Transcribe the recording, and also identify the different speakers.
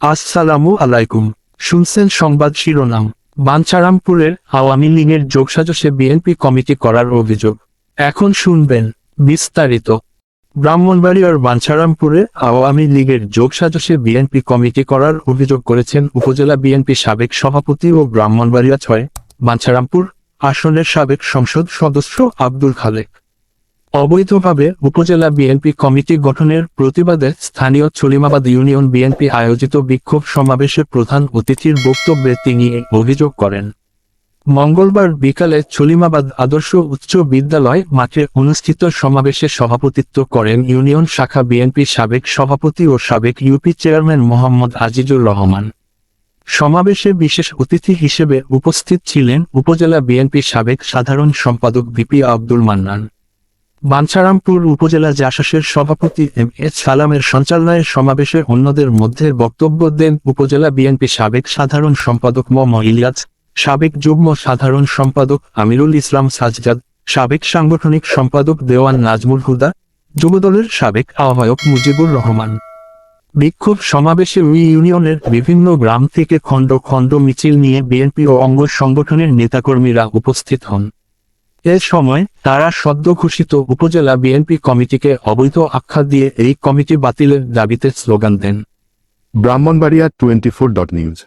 Speaker 1: আসসালামু আলাইকুম। শুনছেন সংবাদ শিরোনাম। বাঞ্ছারামপুরের আওয়ামী লীগের যোগসাজশে বিএনপি কমিটি করার অভিযোগ। এখন শুনবেন বিস্তারিত। ব্রাহ্মণবাড়িয়ার বাঞ্ছারামপুরে আওয়ামী লীগের যোগসাজসে বিএনপি কমিটি করার অভিযোগ করেছেন উপজেলা বিএনপি সাবেক সভাপতি ও ব্রাহ্মণবাড়িয়া ছয়, বাঞ্ছারামপুর আসনের সাবেক সংসদ সদস্য আব্দুল খালেক। অবৈধভাবে উপজেলা বিএনপি কমিটি গঠনের প্রতিবাদে স্থানীয় ছলিমাবাদ ইউনিয়ন বিএনপি আয়োজিত বিক্ষোভ সমাবেশে প্রধান অতিথির বক্তব্যে তিনি অভিযোগ করেন। মঙ্গলবার বিকালে ছলিমাবাদ আদর্শ উচ্চ বিদ্যালয় মাঠে অনুষ্ঠিত সমাবেশে সভাপতিত্ব করেন ইউনিয়ন শাখা বিএনপি সাবেক সভাপতি ও সাবেক ইউপি চেয়ারম্যান মোহাম্মদ আজিজুর রহমান। সমাবেশে বিশেষ অতিথি হিসেবে উপস্থিত ছিলেন উপজেলা বিএনপি সাবেক সাধারণ সম্পাদক বিপি আব্দুল মান্নান। বাঞ্ছারামপুর উপজেলা জাসাসের সভাপতি এম এস সালামের সঞ্চালনায় সমাবেশে অন্যদের মধ্যে বক্তব্য দেন উপজেলা বিএনপি সাবেক সাধারণ সম্পাদক ম. ইলিয়াস, সাবেক যুগ্ম সাধারণ সম্পাদক আমিরুল ইসলাম সাজজাদ, সাবেক সাংগঠনিক সম্পাদক দেওয়ান নাজমুল হুদা, যুবদলের সাবেক আহ্বায়ক মুজিবুর রহমান। বিক্ষোভ সমাবেশে ওই ইউনিয়নের বিভিন্ন গ্রাম থেকে খণ্ড খণ্ড মিছিল নিয়ে বিএনপি ও অঙ্গ সংগঠনের নেতাকর্মীরা উপস্থিত হন। এ সময় তারা সদ্য ঘোষিত উপজেলা বিএনপি কমিটিকে অবৈধ আখ্যা দিয়ে এই কমিটি বাতিলের দাবিতে স্লোগান দেন।
Speaker 2: Brahmanbaria twenty four dot news.